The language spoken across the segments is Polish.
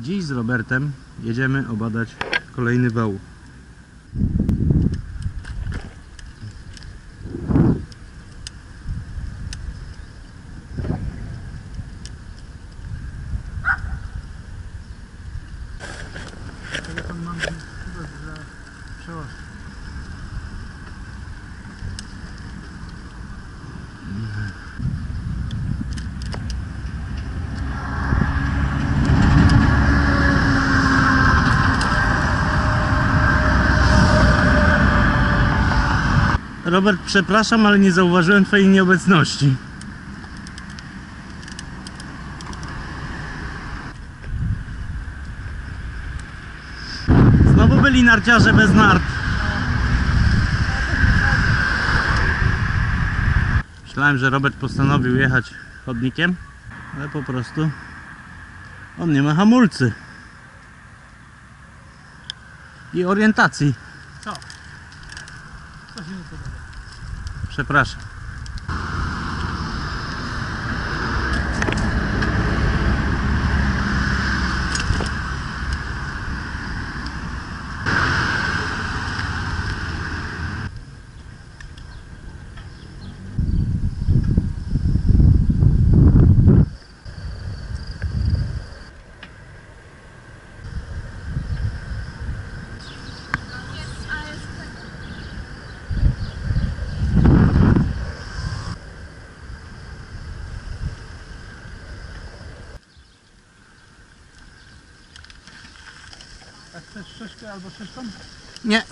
Dziś z Robertem jedziemy obadać kolejny wał. Telefon mam chyba za przełącz. Robert, przepraszam, ale nie zauważyłem Twojej nieobecności. Znowu byli narciarze bez nart. Myślałem, że Robert postanowił jechać chodnikiem, ale po prostu on nie ma hamulcy i orientacji. Co? Co się nie podoba? Przepraszam. A albo? Nie.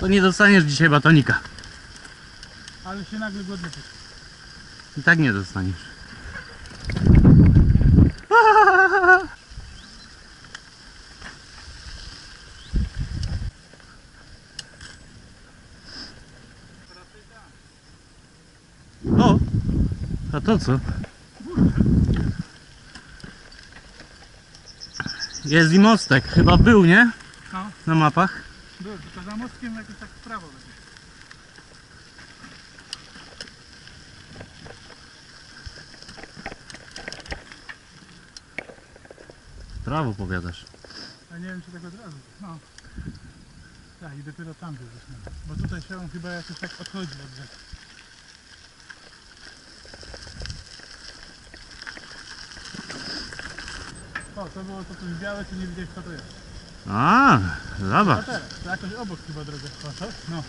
To nie dostaniesz dzisiaj batonika. Ale się nagle głodny czuć. I tak nie dostaniesz. O! A to co? Jest i mostek. Chyba był, nie? No, Na mapach. był, tylko za mostkiem jakoś tak w prawo będzie. Prawo powiadasz. A nie wiem czy tak od razu. No. Tak i dopiero tam był. Bo tutaj się on chyba jakoś tak odchodzi od rzeki. O, to było to coś białe, czy nie widziałeś co to jest. A, A zobacz. teraz, to jakoś obok chyba co? No.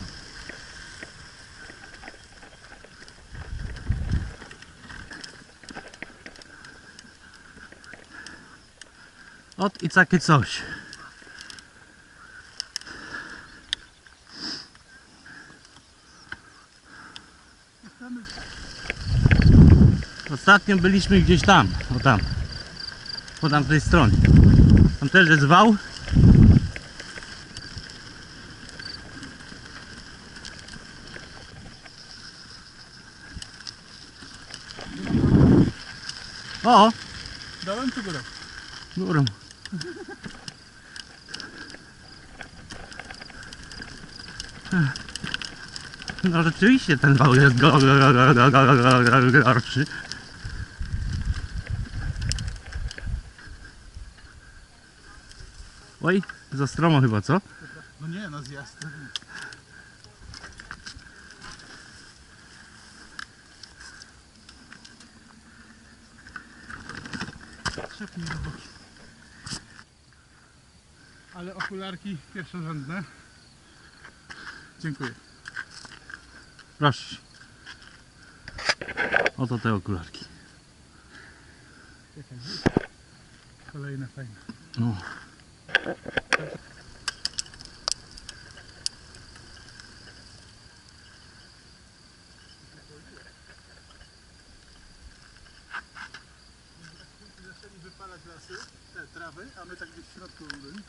Ot i takie coś. Ostatnio byliśmy gdzieś tam, o tam, po tamtej stronie. Tam też jest wał. O! Dołem czy górą? Górą. No rzeczywiście ten wał jest gorszy. Za stromo chyba, co? No nie, no zjazd. Trzepnij do boki. Ale okularki pierwszorzędne. Dziękuję. Proszę. Oto te okularki. Kolejne fajne. No. Wypalać lasy, te trawy, a my tak gdzieś w środku byli.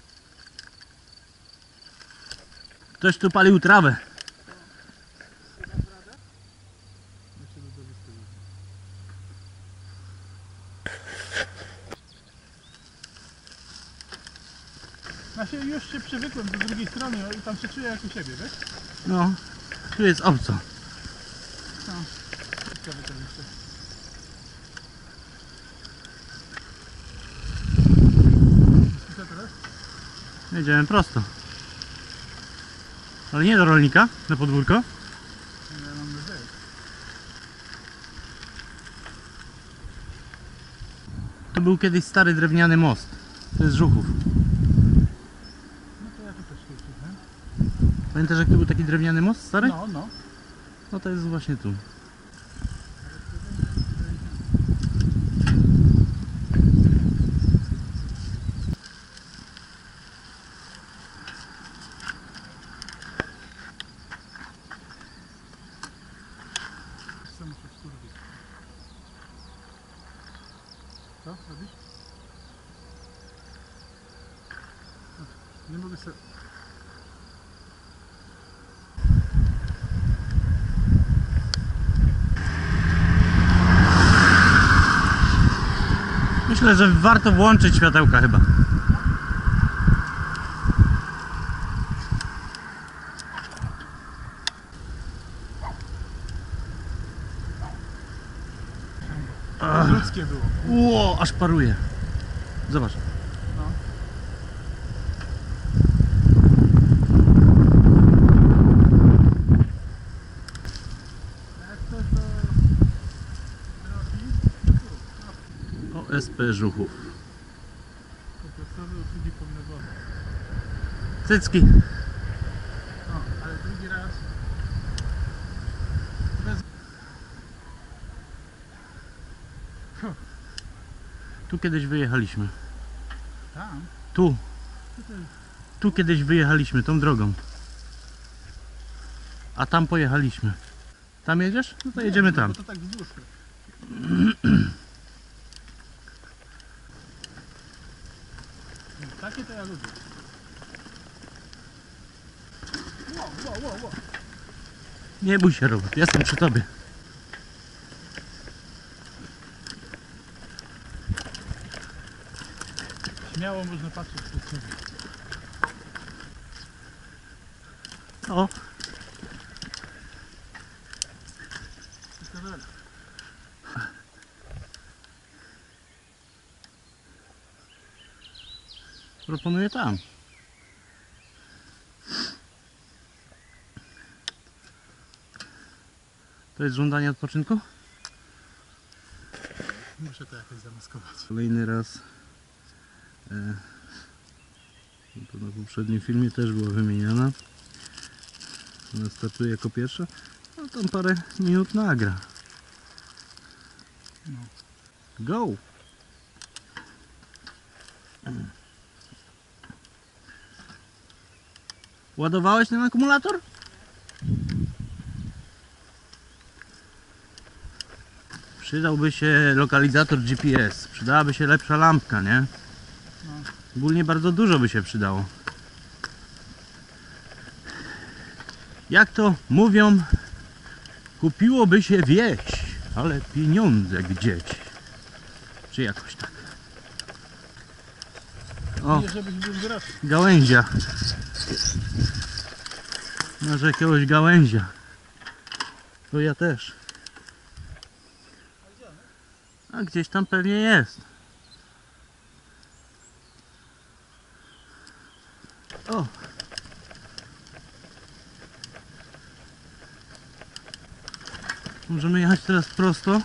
Ktoś tu palił trawę. Jeszcze do Znaczy już się przywykłem do drugiej strony no i tam się czuję jak u siebie, wiesz? No, tu jest obco. No, Jedziemy prosto. Ale nie do rolnika, na podwórko. Ja mam nadzieję. To był kiedyś stary drewniany most. To jest Żuchów. Pamiętasz jak to był taki drewniany most stary? No, no. No to jest właśnie tu. Co muszę wskurwić? Co robisz? O, Nie mogę sobie... Myślę, że warto włączyć światełka chyba. Ludzkie było. Ło, aż paruje. Zobacz. No. Jak coś to... OSP Żuchów. Cycki. No, ale drugi raz... Bez... Tu kiedyś wyjechaliśmy. Tam? Tu. Tu kiedyś wyjechaliśmy tą drogą. A tam pojechaliśmy. Tam jedziesz? No to jedziemy tam. Bo to tak wzdłuż. Takie to ja lubię. Wow, wow, wow, wow. Nie bój się Robert, jestem przy tobie. Śmiało można patrzeć przed siebie. O, Tylko proponuję tam. To jest żądanie odpoczynku? Muszę to jakoś zamaskować. Kolejny raz. E, to na poprzednim filmie też była wymieniana. Ona startuje jako pierwsza. No tam parę minut nagra. No. Go! Ładowałeś ten akumulator? Przydałby się lokalizator GPS. Przydałaby się lepsza lampka, nie? No. Ogólnie bardzo dużo by się przydało. Jak to mówią, kupiłoby się wieś, ale pieniądze gdzieś. Czy jakoś tak. O, gałęzia. Może jakiegoś gałęzia. To ja też. A gdzieś tam pewnie jest. O. Możemy jechać teraz prosto.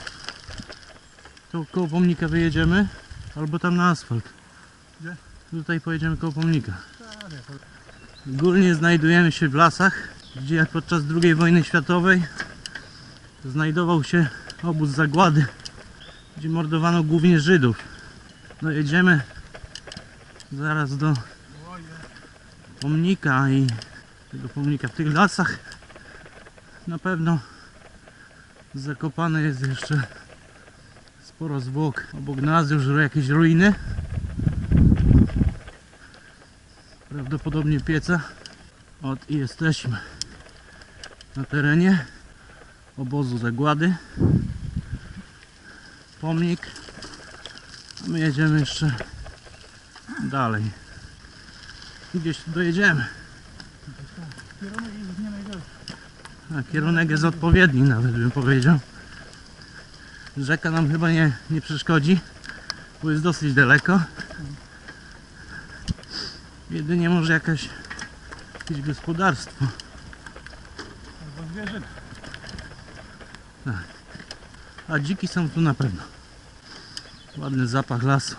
To koło pomnika wyjedziemy. Albo tam na asfalt. Gdzie? Tutaj pojedziemy koło pomnika. To- Ogólnie znajdujemy się w lasach, gdzie podczas II wojny światowej znajdował się obóz zagłady, gdzie mordowano głównie Żydów. No jedziemy zaraz do pomnika i tego pomnika w tych lasach na pewno zakopane jest jeszcze sporo zwłok. Obok nas już jakieś ruiny. Prawdopodobnie pieca. Od i jesteśmy na terenie obozu zagłady. Pomnik. A my jedziemy jeszcze dalej. Gdzieś tu dojedziemy. Kierunek jest. A kierunek jest odpowiedni nawet bym powiedział. Rzeka nam chyba nie, nie przeszkodzi, bo jest dosyć daleko. Jedynie może jakaś, jakieś gospodarstwo. Albo zwierzyna. A dziki są tu na pewno. Ładny zapach lasu.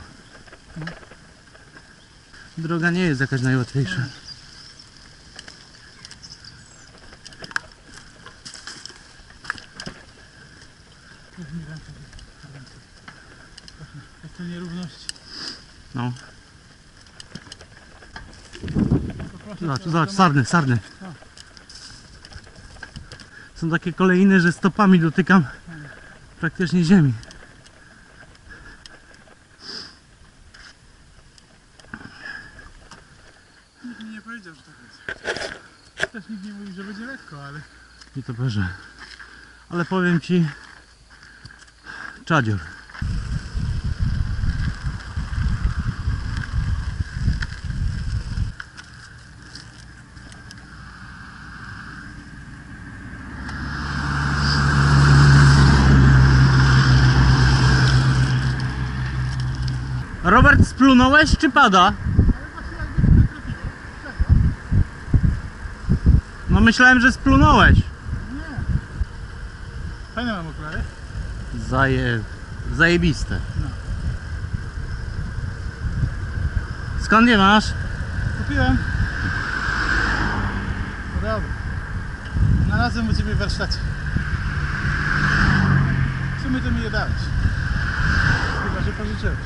Droga nie jest jakaś najłatwiejsza. Takie nierówności. No. Zobacz, zobacz, sarny, sarny. Są takie kolejne, że stopami dotykam praktycznie ziemi. Nikt mi nie powiedział, że tak jest. Też nikt nie mówił, że będzie lekko, ale I to proszę. Ale powiem ci, czadzior. Robert, splunąłeś czy pada? No myślałem, że splunąłeś. nie. Fajne mam okulary. Zaje... Zajebiste. Skąd je masz? Kupiłem. No dobra. Znalazłem u Ciebie w warsztacie. W sumie to mi je dałeś. Chyba, że pożyczyłeś.